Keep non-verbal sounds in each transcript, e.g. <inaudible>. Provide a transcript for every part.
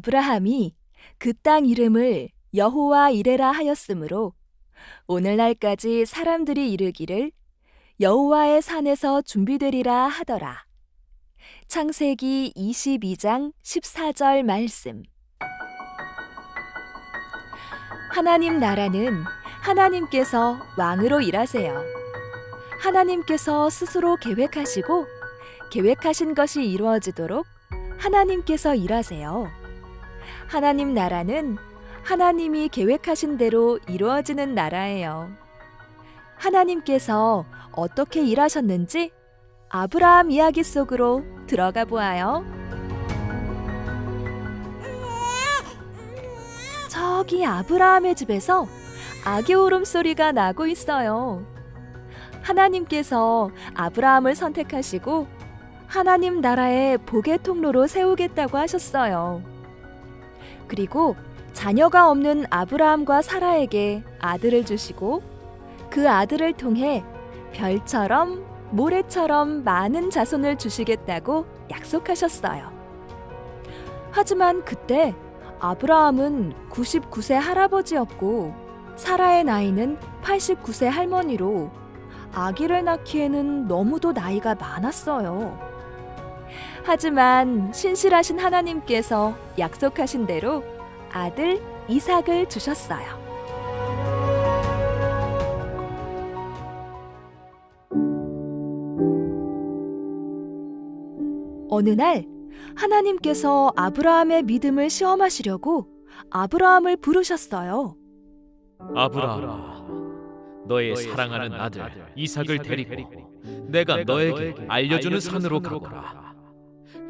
아브라함이 그 땅 이름을 여호와 이레라 하였으므로 오늘날까지 사람들이 이르기를 여호와의 산에서 준비되리라 하더라. 창세기 22장 14절 말씀. 하나님 나라는 하나님께서 왕으로 일하세요. 하나님께서 스스로 계획하시고 계획하신 것이 이루어지도록 하나님께서 일하세요. 하나님 나라는 하나님이 계획하신 대로 이루어지는 나라예요. 하나님께서 어떻게 일하셨는지 아브라함 이야기 속으로 들어가 보아요. 저기 아브라함의 집에서 아기 울음소리가 나고 있어요. 하나님께서 아브라함을 선택하시고 하나님 나라의 복의 통로로 세우겠다고 하셨어요. 그리고 자녀가 없는 아브라함과 사라에게 아들을 주시고 그 아들을 통해 별처럼 모래처럼 많은 자손을 주시겠다고 약속하셨어요. 하지만 그때 아브라함은 99세 할아버지였고 사라의 나이는 89세 할머니로 아기를 낳기에는 너무도 나이가 많았어요. 하지만 신실하신 하나님께서 약속하신 대로 아들 이삭을 주셨어요. 어느 날 하나님께서 아브라함의 믿음을 시험하시려고 아브라함을 부르셨어요. 아브라함아, 너의 사랑하는 아들 이삭을 데리고 내가 너에게 알려주는 산으로 가거라.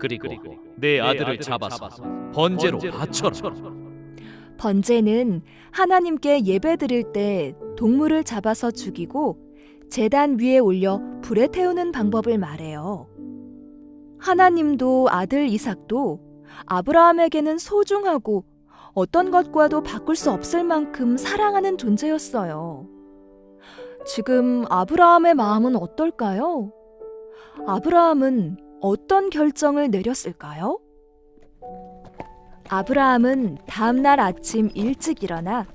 그리고 내 아들을 잡아서 번제로 바쳐라. 번제는 하나님께 예배 드릴 때 동물을 잡아서 죽이고 제단 위에 올려 불에 태우는 방법을 말해요. 하나님도 아들 이삭도 아브라함에게는 소중하고 어떤 것과도 바꿀 수 없을 만큼 사랑하는 존재였어요. 지금 아브라함의 마음은 어떨까요? 아브라함은 어떤 결정을 내렸을까요? 아브라함은 다음 날 아침 일찍 일어나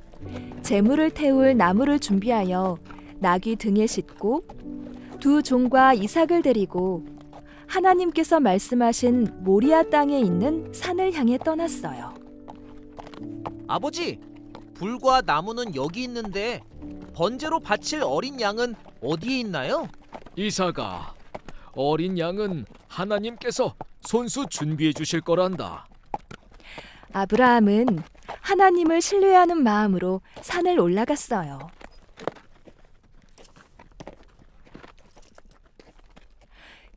재물을 태울 나무를 준비하여 나귀 등에 싣고 두 종과 이삭을 데리고 하나님께서 말씀하신 모리아 땅에 있는 산을 향해 떠났어요. 아버지, 불과 나무는 여기 있는데 번제로 바칠 어린 양은 어디에 있나요? 이사가 어린 양은 하나님께서 손수 준비해 주실 거란다. 아브라함은 하나님을 신뢰하는 마음으로 산을 올라갔어요.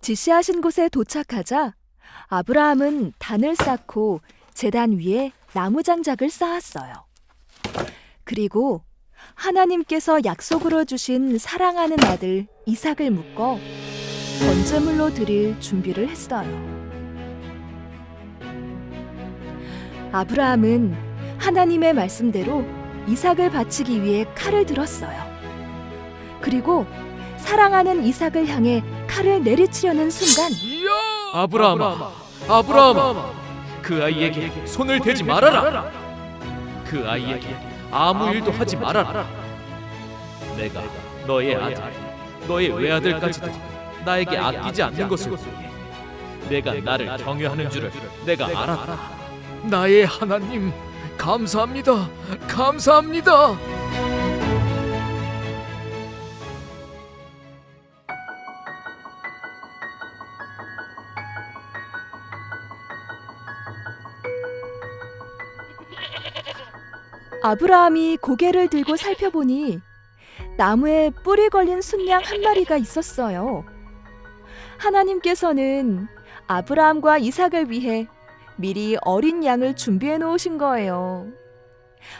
지시하신 곳에 도착하자 아브라함은 단을 쌓고 제단 위에 나무 장작을 쌓았어요. 그리고 하나님께서 약속으로 주신 사랑하는 아들 이삭을 묶어 번제물로 드릴 준비를 했어요. 아브라함은 하나님의 말씀대로 이삭을 바치기 위해 칼을 들었어요. 그리고 사랑하는 이삭을 향해 칼을 내리치려는 순간 아브라함아, 아브라함아, 그 아이에게 손을 대지 말아라. 그 아이에게 아무 일도 하지 말아라. 내가 너의 아들, 너의 외아들까지도 나에게 아끼지 않는 것을 보니 내가 나를 경외하는 줄을 내가 알았다. 나의 하나님 감사합니다. 감사합니다. 아브라함이 고개를 들고 살펴보니 나무에 뿔이 걸린 순양 한 마리가 있었어요. 하나님께서는 아브라함과 이삭을 위해 미리 어린 양을 준비해 놓으신 거예요.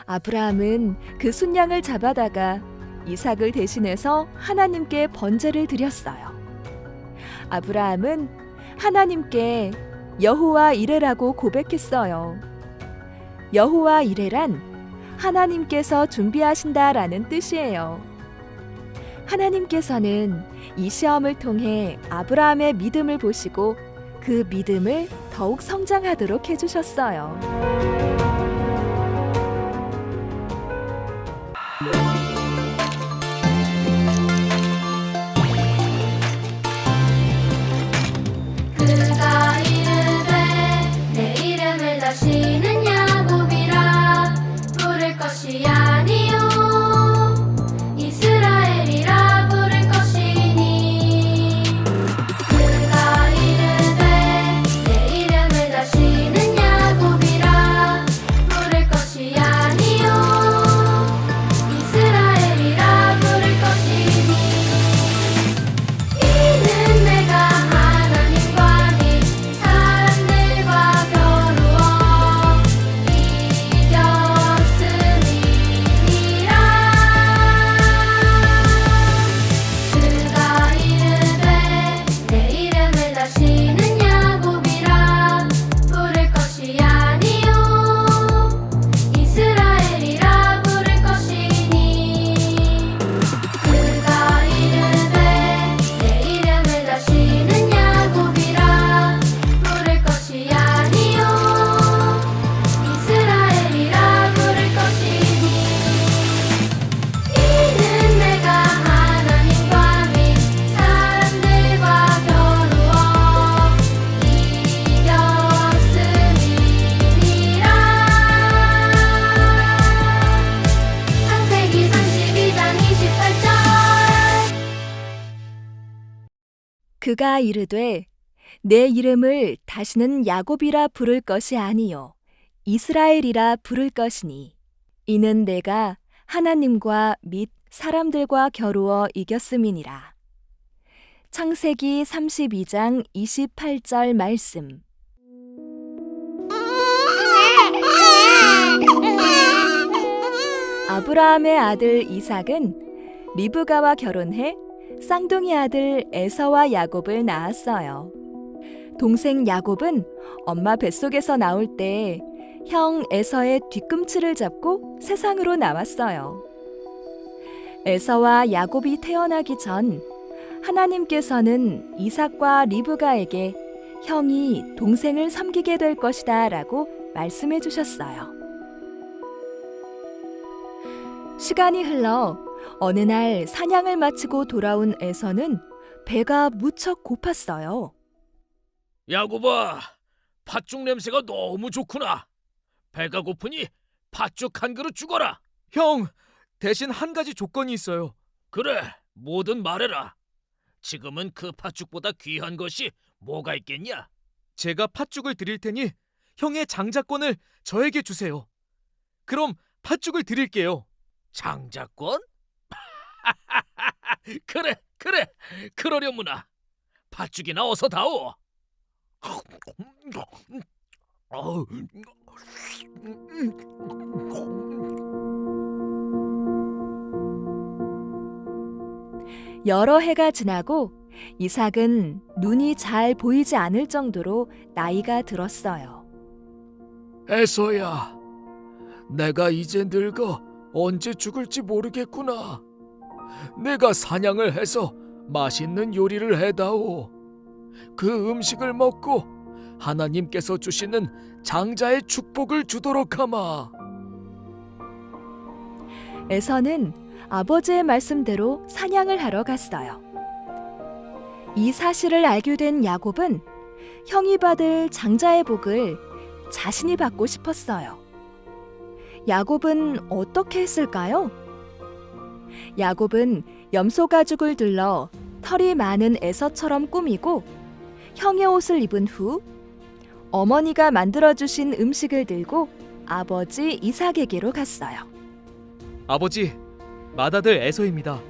아브라함은 그 순양을 잡아다가 이삭을 대신해서 하나님께 번제를 드렸어요. 아브라함은 하나님께 여호와 이레라고 고백했어요. 여호와 이레란 하나님께서 준비하신다라는 뜻이에요. 하나님께서는 이 시험을 통해 아브라함의 믿음을 보시고 그 믿음을 더욱 성장하도록 해주셨어요. 이르되 내 이름을 다시는 야곱이라 부를 것이 아니요 이스라엘이라 부를 것이니 이는 내가 하나님과 및 사람들과 겨루어 이겼음이니라. 창세기 32장 28절 말씀. 아브라함의 아들 이삭은 리브가와 결혼해 쌍둥이 아들 에서와 야곱을 낳았어요. 동생 야곱은 엄마 뱃속에서 나올 때 형 에서의 뒤꿈치를 잡고 세상으로 나왔어요. 에서와 야곱이 태어나기 전 하나님께서는 이삭과 리브가에게 형이 동생을 섬기게 될 것이다 라고 말씀해 주셨어요. 시간이 흘러 어느 날 사냥을 마치고 돌아온 에서는 배가 무척 고팠어요. 야곱아, 팥죽 냄새가 너무 좋구나. 배가 고프니 팥죽 한 그릇 주거라. 형, 대신 한 가지 조건이 있어요. 그래, 뭐든 말해라. 지금은 그 팥죽보다 귀한 것이 뭐가 있겠냐? 제가 팥죽을 드릴 테니 형의 장자권을 저에게 주세요. 그럼 팥죽을 드릴게요. 장자권? <laughs> 그래, 그래, 그러려무나. 팥죽이나 어서 다오. 여러 해가 지나고 이삭은 눈이 잘 보이지 않을 정도로 나이가 들었어요. 에서야, 내가 이제 늙어 언제 죽을지 모르겠구나. 내가 사냥을 해서 맛있는 요리를 해다오. 그 음식을 먹고 하나님께서 주시는 장자의 축복을 주도록 하마. 에서는 아버지의 말씀대로 사냥을 하러 갔어요. 이 사실을 알게 된 야곱은 형이 받을 장자의 복을 자신이 받고 싶었어요. 야곱은 어떻게 했을까요? 야곱은 염소 가죽을 둘러 털이 많은 에서처럼 꾸미고 형의 옷을 입은 후 어머니가 만들어 주신 음식을 들고 아버지 이삭에게로 갔어요. 아버지, 맏아들 에서입니다.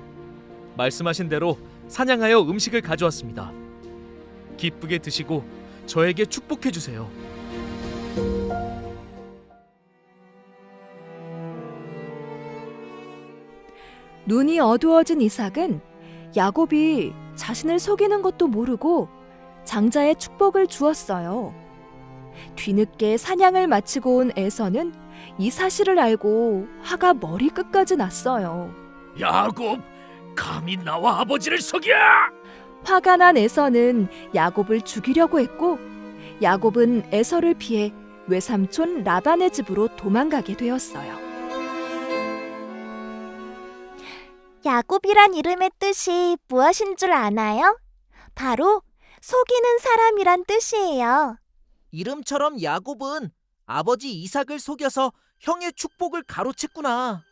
말씀하신 대로 사냥하여 음식을 가져왔습니다. 기쁘게 드시고 저에게 축복해 주세요. 눈이 어두워진 이삭은 야곱이 자신을 속이는 것도 모르고 장자의 축복을 주었어요. 뒤늦게 사냥을 마치고 온 에서는 이 사실을 알고 화가 머리 끝까지 났어요. 야곱, 감히 나와 아버지를 속여! 화가 난 에서는 야곱을 죽이려고 했고 야곱은 에서를 피해 외삼촌 라반의 집으로 도망가게 되었어요. 야곱이란 이름의 뜻이 무엇인 줄 아나요? 바로 속이는 사람이란 뜻이에요. 이름처럼 야곱은 아버지 이삭을 속여서 형의 축복을 가로챘구나.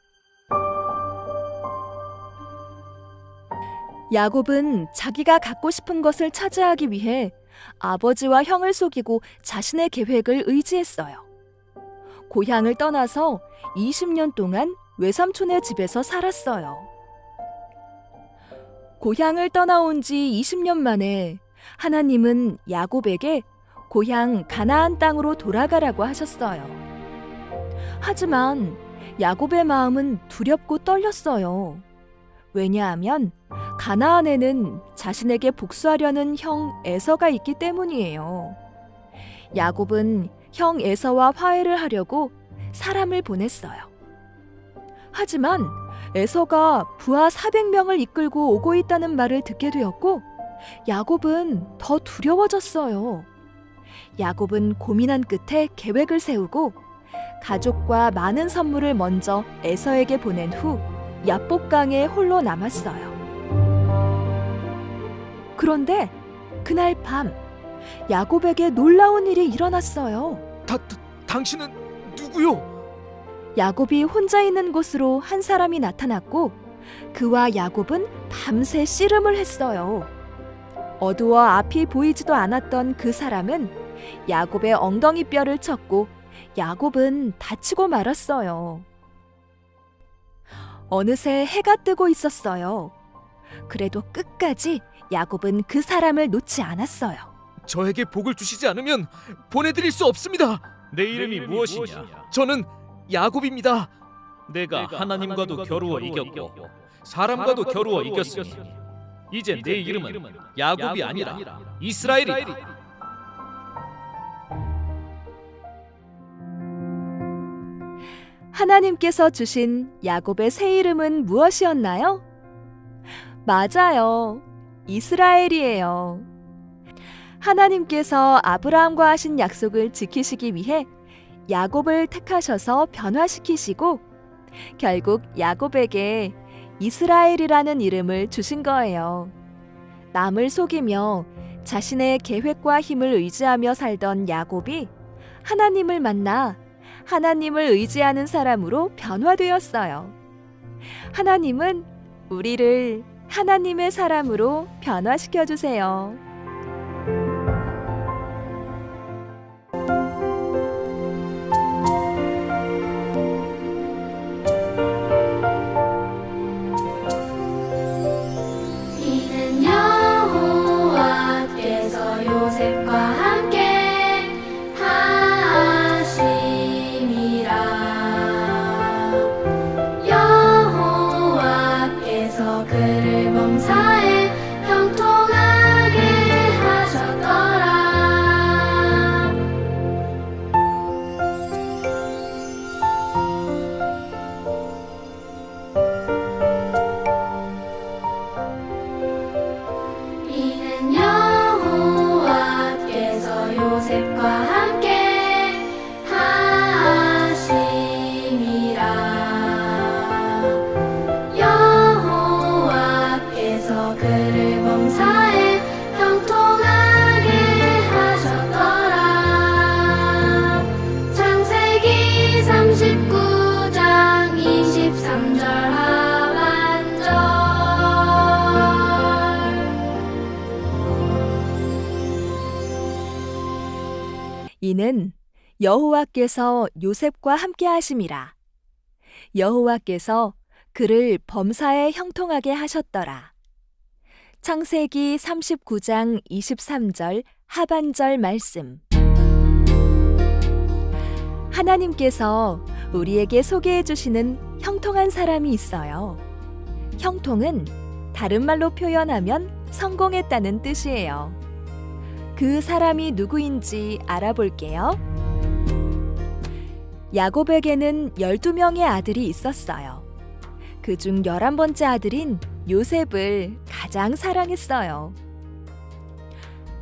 야곱은 자기가 갖고 싶은 것을 차지하기 위해 아버지와 형을 속이고 자신의 계획을 의지했어요. 고향을 떠나서 20년 동안 외삼촌의 집에서 살았어요. 고향을 떠나온 지 20년 만에 하나님은 야곱에게 고향 가나안 땅으로 돌아가라고 하셨어요. 하지만 야곱의 마음은 두렵고 떨렸어요. 왜냐하면 가나안에는 자신에게 복수하려는 형 에서가 있기 때문이에요. 야곱은 형 에서와 화해를 하려고 사람을 보냈어요. 하지만 에서가 부하 400명을 이끌고 오고 있다는 말을 듣게 되었고 야곱은 더 두려워졌어요. 야곱은 고민한 끝에 계획을 세우고 가족과 많은 선물을 먼저 에서에게 보낸 후 야복강에 홀로 남았어요. 그런데 그날 밤 야곱에게 놀라운 일이 일어났어요. 다, 다 당신은 누구요? 야곱이 혼자 있는 곳으로 한 사람이 나타났고 그와 야곱은 밤새 씨름을 했어요. 어두워 앞이 보이지도 않았던 그 사람은 야곱의 엉덩이 뼈를 쳤고 야곱은 다치고 말았어요. 어느새 해가 뜨고 있었어요. 그래도 끝까지 야곱은 그 사람을 놓지 않았어요. 저에게 복을 주시지 않으면 보내드릴 수 없습니다. 내 이름이 무엇이냐? 저는 야곱입니다. 내가 하나님과도 겨루어 이겼고 사람과도 겨루어 이겼으니 이제 내 이름은 야곱이 아니라 이스라엘이다. 하나님께서 주신 야곱의 새 이름은 무엇이었나요? 맞아요. 이스라엘이에요. 하나님께서 아브라함과 하신 약속을 지키시기 위해 야곱을 택하셔서 변화시키시고 결국 야곱에게 이스라엘이라는 이름을 주신 거예요. 남을 속이며 자신의 계획과 힘을 의지하며 살던 야곱이 하나님을 만나 하나님을 의지하는 사람으로 변화되었어요. 하나님은 우리를 하나님의 사람으로 변화시켜 주세요. 이는 여호와께서 요셉과 함께 하심이라. 여호와께서 그를 범사에 형통하게 하셨더라. 창세기 39장 23절 하반절 말씀. 하나님께서 우리에게 소개해 주시는 형통한 사람이 있어요. 형통은 다른 말로 표현하면 성공했다는 뜻이에요. 그 사람이 누구인지 알아볼게요. 야곱에게는 12명의 아들이 있었어요. 그중 11번째 아들인 요셉을 가장 사랑했어요.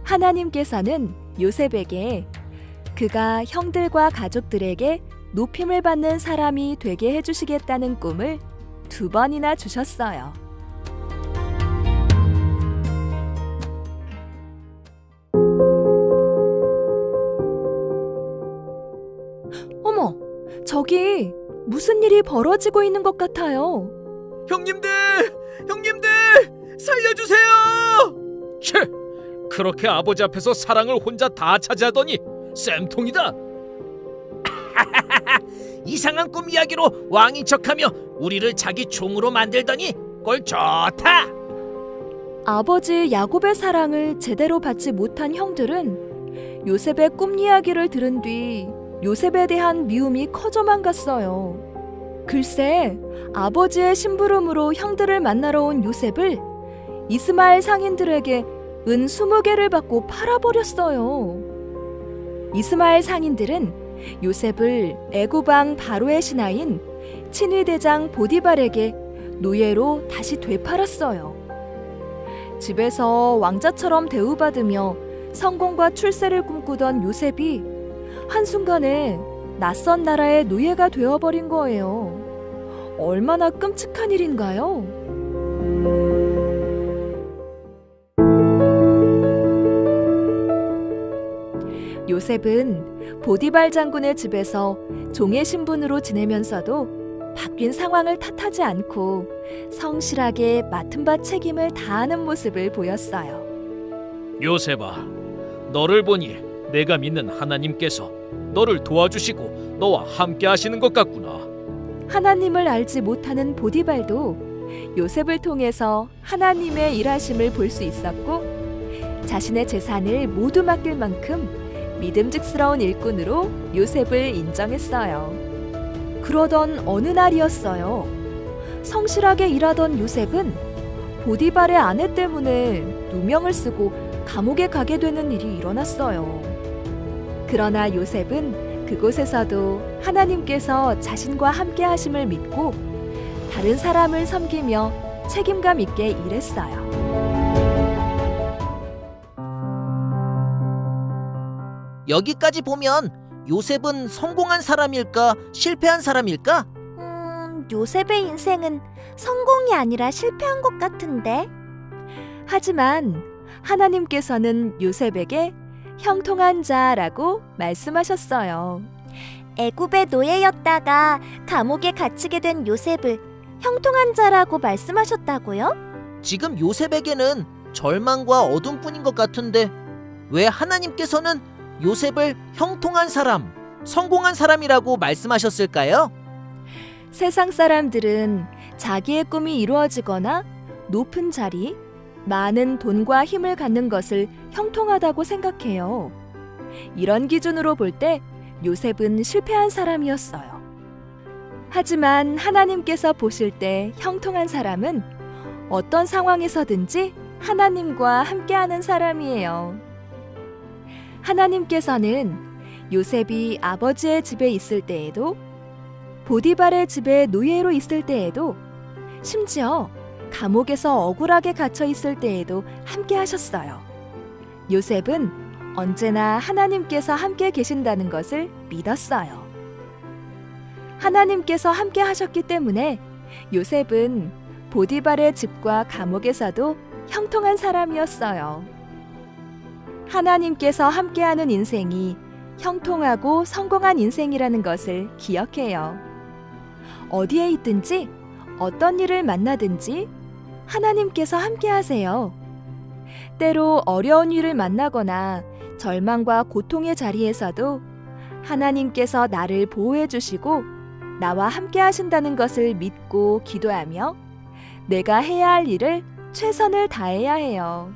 하나님께서는 요셉에게 그가 형들과 가족들에게 높임을 받는 사람이 되게 해주시겠다는 꿈을 두 번이나 주셨어요. 저기 무슨 일이 벌어지고 있는 것 같아요. 형님들, 형님들, 살려주세요! 채, 그렇게 아버지 앞에서 사랑을 혼자 다 차지하더니 쌤통이다. <laughs> 이상한 꿈 이야기로 왕인 척하며 우리를 자기 종으로 만들더니 꼴 좋다. 아버지 야곱의 사랑을 제대로 받지 못한 형들은 요셉의 꿈 이야기를 들은 뒤 요셉에 대한 미움이 커져만 갔어요. 글쎄, 아버지의 심부름으로 형들을 만나러 온 요셉을 이스마엘 상인들에게 은 20개를 받고 팔아버렸어요. 이스마엘 상인들은 요셉을 애굽왕 바로의 신하인 친위 대장 보디발에게 노예로 다시 되팔았어요. 집에서 왕자처럼 대우받으며 성공과 출세를 꿈꾸던 요셉이 한순간에 낯선 나라의 노예가 되어버린 거예요. 얼마나 끔찍한 일인가요? 요셉은 보디발 장군의 집에서 종의 신분으로 지내면서도 바뀐 상황을 탓하지 않고 성실하게 맡은 바 책임을 다하는 모습을 보였어요. 요셉아, 너를 보니 내가 믿는 하나님께서 너를 도와주시고 너와 함께 하시는 것 같구나. 하나님을 알지 못하는 보디발도 요셉을 통해서 하나님의 일하심을 볼 수 있었고 자신의 재산을 모두 맡길 만큼 믿음직스러운 일꾼으로 요셉을 인정했어요. 그러던 어느 날이었어요. 성실하게 일하던 요셉은 보디발의 아내 때문에 누명을 쓰고 감옥에 가게 되는 일이 일어났어요. 그러나 요셉은 그곳에서도 하나님께서 자신과 함께 하심을 믿고 다른 사람을 섬기며 책임감 있게 일했어요. 여기까지 보면 요셉은 성공한 사람일까 실패한 사람일까? 음, 요셉의 인생은 성공이 아니라 실패한 것 같은데. 하지만 하나님께서는 요셉에게 형통한 자라고 말씀하셨어요. 애굽의 노예였다가 감옥에 갇히게 된 요셉을 형통한 자라고 말씀하셨다고요? 지금 요셉에게는 절망과 어둠뿐인 것 같은데 왜 하나님께서는 요셉을 형통한 사람, 성공한 사람이라고 말씀하셨을까요? 세상 사람들은 자기의 꿈이 이루어지거나 높은 자리, 많은 돈과 힘을 갖는 것을 형통하다고 생각해요. 이런 기준으로 볼 때 요셉은 실패한 사람이었어요. 하지만 하나님께서 보실 때 형통한 사람은 어떤 상황에서든지 하나님과 함께하는 사람이에요. 하나님께서는 요셉이 아버지의 집에 있을 때에도 보디발의 집에 노예로 있을 때에도 심지어 감옥에서 억울하게 갇혀 있을 때에도 함께 하셨어요. 요셉은 언제나 하나님께서 함께 계신다는 것을 믿었어요. 하나님께서 함께 하셨기 때문에 요셉은 보디발의 집과 감옥에서도 형통한 사람이었어요. 하나님께서 함께하는 인생이 형통하고 성공한 인생이라는 것을 기억해요. 어디에 있든지 어떤 일을 만나든지 하나님께서 함께 하세요. 때로 어려운 일을 만나거나 절망과 고통의 자리에서도 하나님께서 나를 보호해 주시고 나와 함께 하신다는 것을 믿고 기도하며 내가 해야 할 일을 최선을 다해야 해요.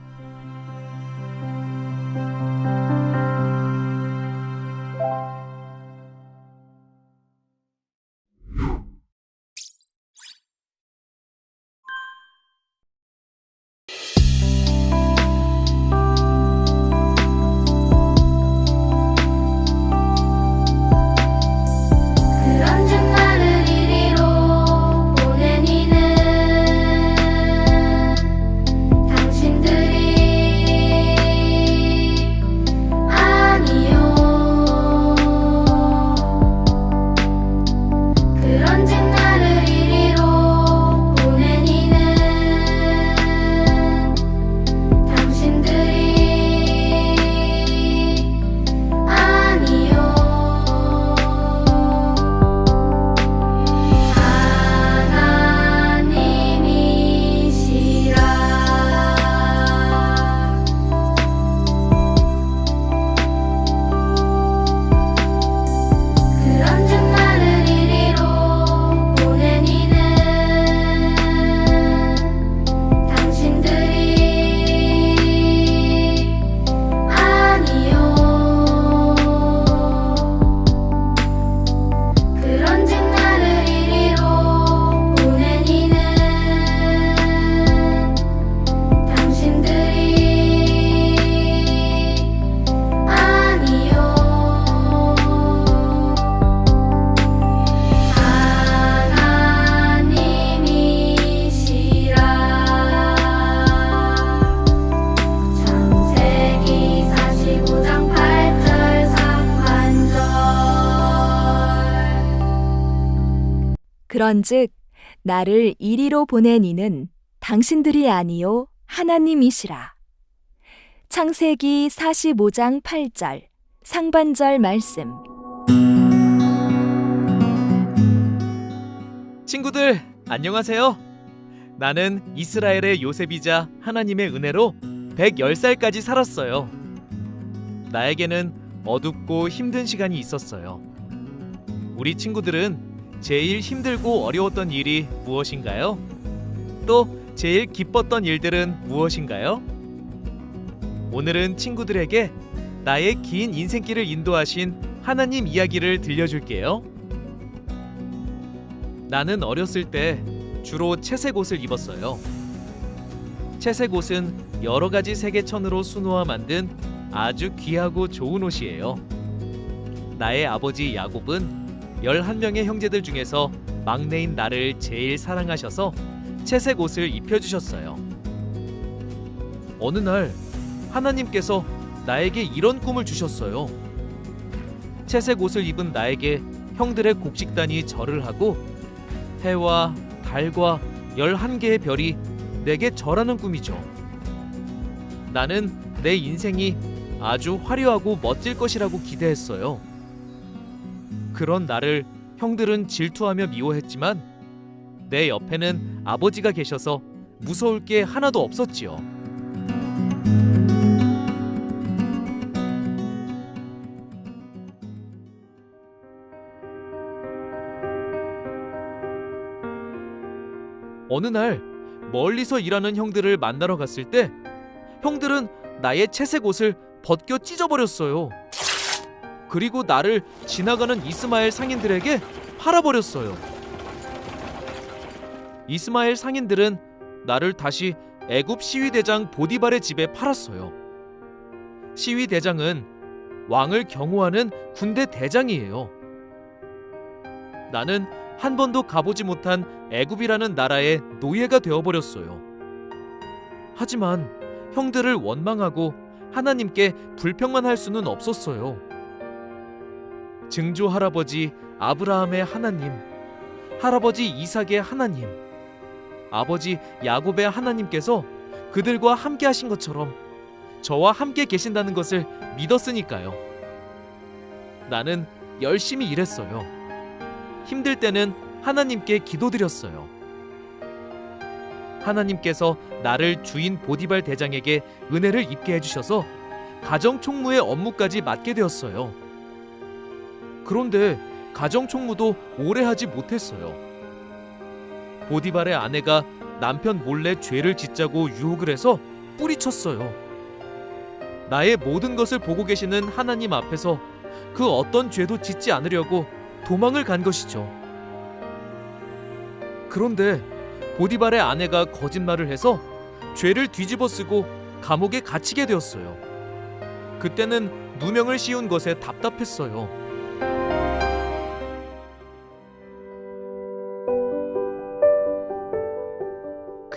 그런즉 나를 이리로 보낸 이는 당신들이 아니요 하나님이시라. 창세기 45장 8절 상반절 말씀. 친구들 안녕하세요. 나는 이스라엘의 요셉이자 하나님의 은혜로 110살까지 살았어요. 나에게는 어둡고 힘든 시간이 있었어요. 우리 친구들은 제일 힘들고 어려웠던 일이 무엇인가요? 또 제일 기뻤던 일들은 무엇인가요? 오늘은 친구들에게 나의 긴 인생길을 인도하신 하나님 이야기를 들려줄게요. 나는 어렸을 때 주로 채색 옷을 입었어요. 채색 옷은 여러 가지 색의 천으로 수놓아 만든 아주 귀하고 좋은 옷이에요. 나의 아버지 야곱은 11명의 형제들 중에서 막내인 나를 제일 사랑하셔서 채색 옷을 입혀 주셨어요. 어느 날 하나님께서 나에게 이런 꿈을 주셨어요. 채색 옷을 입은 나에게 형들의 곡식단이 절을 하고 해와 달과 열한 개의 별이 내게 절하는 꿈이죠. 나는 내 인생이 아주 화려하고 멋질 것이라고 기대했어요. 그런 나를 형들은 질투하며 미워했지만 내 옆에는 아버지가 계셔서 무서울 게 하나도 없었지요. 어느 날 멀리서 일하는 형들을 만나러 갔을 때 형들은 나의 채색 옷을 벗겨 찢어버렸어요. 그리고 나를 지나가는 이스마엘 상인들에게 팔아버렸어요. 이스마엘 상인들은 나를 다시 애굽 시위대장 보디발의 집에 팔았어요. 시위대장은 왕을 경호하는 군대 대장이에요. 나는 한 번도 가보지 못한 애굽이라는 나라의 노예가 되어버렸어요. 하지만 형들을 원망하고 하나님께 불평만 할 수는 없었어요. 증조 할아버지 아브라함의 하나님, 할아버지 이삭의 하나님, 아버지 야곱의 하나님께서 그들과 함께 하신 것처럼 저와 함께 계신다는 것을 믿었으니까요. 나는 열심히 일했어요. 힘들 때는 하나님께 기도드렸어요. 하나님께서 나를 주인 보디발 대장에게 은혜를 입게 해주셔서 가정 총무의 업무까지 맡게 되었어요. 그런데 가정 총무도 오래 하지 못했어요. 보디발의 아내가 남편 몰래 죄를 짓자고 유혹을 해서 뿌리쳤어요. 나의 모든 것을 보고 계시는 하나님 앞에서 그 어떤 죄도 짓지 않으려고 도망을 간 것이죠. 그런데 보디발의 아내가 거짓말을 해서 죄를 뒤집어 쓰고 감옥에 갇히게 되었어요. 그때는 누명을 씌운 것에 답답했어요.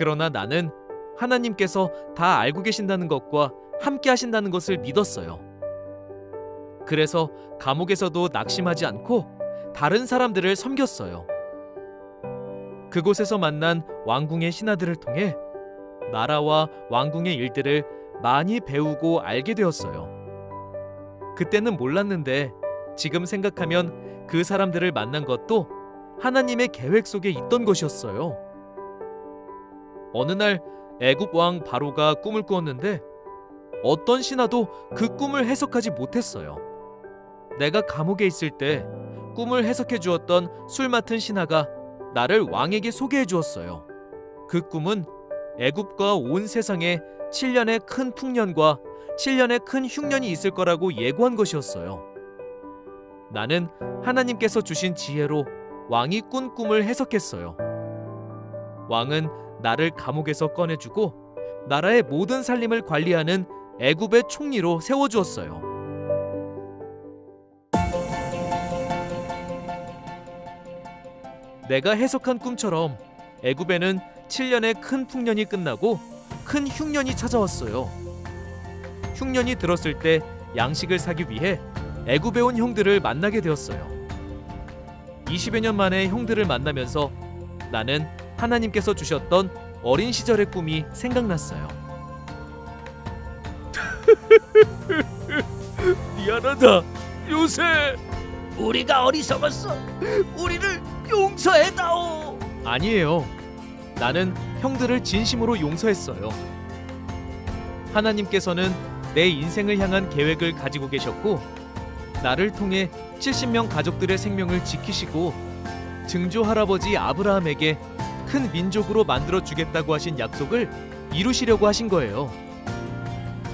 그러나 나는 하나님께서 다 알고 계신다는 것과 함께 하신다는 것을 믿었어요. 그래서 감옥에서도 낙심하지 않고 다른 사람들을 섬겼어요. 그곳에서 만난 왕궁의 신하들을 통해 나라와 왕궁의 일들을 많이 배우고 알게 되었어요. 그때는 몰랐는데 지금 생각하면 그 사람들을 만난 것도 하나님의 계획 속에 있던 것이었어요. 어느 날 애굽 왕 바로가 꿈을 꾸었는데 어떤 신하도 그 꿈을 해석하지 못했어요. 내가 감옥에 있을 때 꿈을 해석해 주었던 술 맡은 신하가 나를 왕에게 소개해 주었어요. 그 꿈은 애굽과 온 세상에 7년의 큰 풍년과 7년의 큰 흉년이 있을 거라고 예고한 것이었어요. 나는 하나님께서 주신 지혜로 왕이 꾼 꿈을 해석했어요. 왕은 나를 감옥에서 꺼내주고 나라의 모든 살림을 관리하는 애굽의 총리로 세워주었어요. 내가 해석한 꿈처럼 애굽에는 7년의 큰 풍년이 끝나고 큰 흉년이 찾아왔어요. 흉년이 들었을 때 양식을 사기 위해 애굽에 온 형들을 만나게 되었어요. 20여 년 만에 형들을 만나면서 나는 하나님께서 주셨던 어린 시절의 꿈이 생각났어요. <laughs> 미안하다. 요새 우리가 어리석었어. 우리를 용서해다오. 아니에요. 나는 형들을 진심으로 용서했어요. 하나님께서는 내 인생을 향한 계획을 가지고 계셨고 나를 통해 70명 가족들의 생명을 지키시고 증조 할아버지 아브라함에게 큰 민족으로 만들어 주겠다고 하신 약속을 이루시려고 하신 거예요.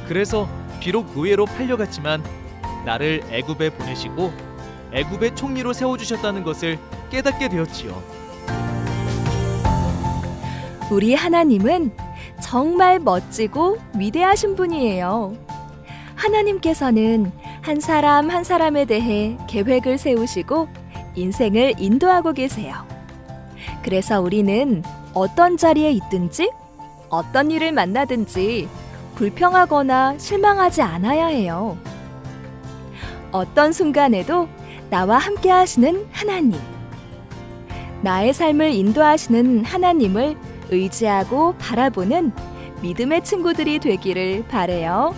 그래서 비록 노예로 팔려갔지만 나를 애굽에 보내시고 애굽의 총리로 세워 주셨다는 것을 깨닫게 되었지요. 우리 하나님은 정말 멋지고 위대하신 분이에요. 하나님께서는 한 사람 한 사람에 대해 계획을 세우시고 인생을 인도하고 계세요. 그래서 우리는 어떤 자리에 있든지 어떤 일을 만나든지 불평하거나 실망하지 않아야 해요. 어떤 순간에도 나와 함께 하시는 하나님. 나의 삶을 인도하시는 하나님을 의지하고 바라보는 믿음의 친구들이 되기를 바래요.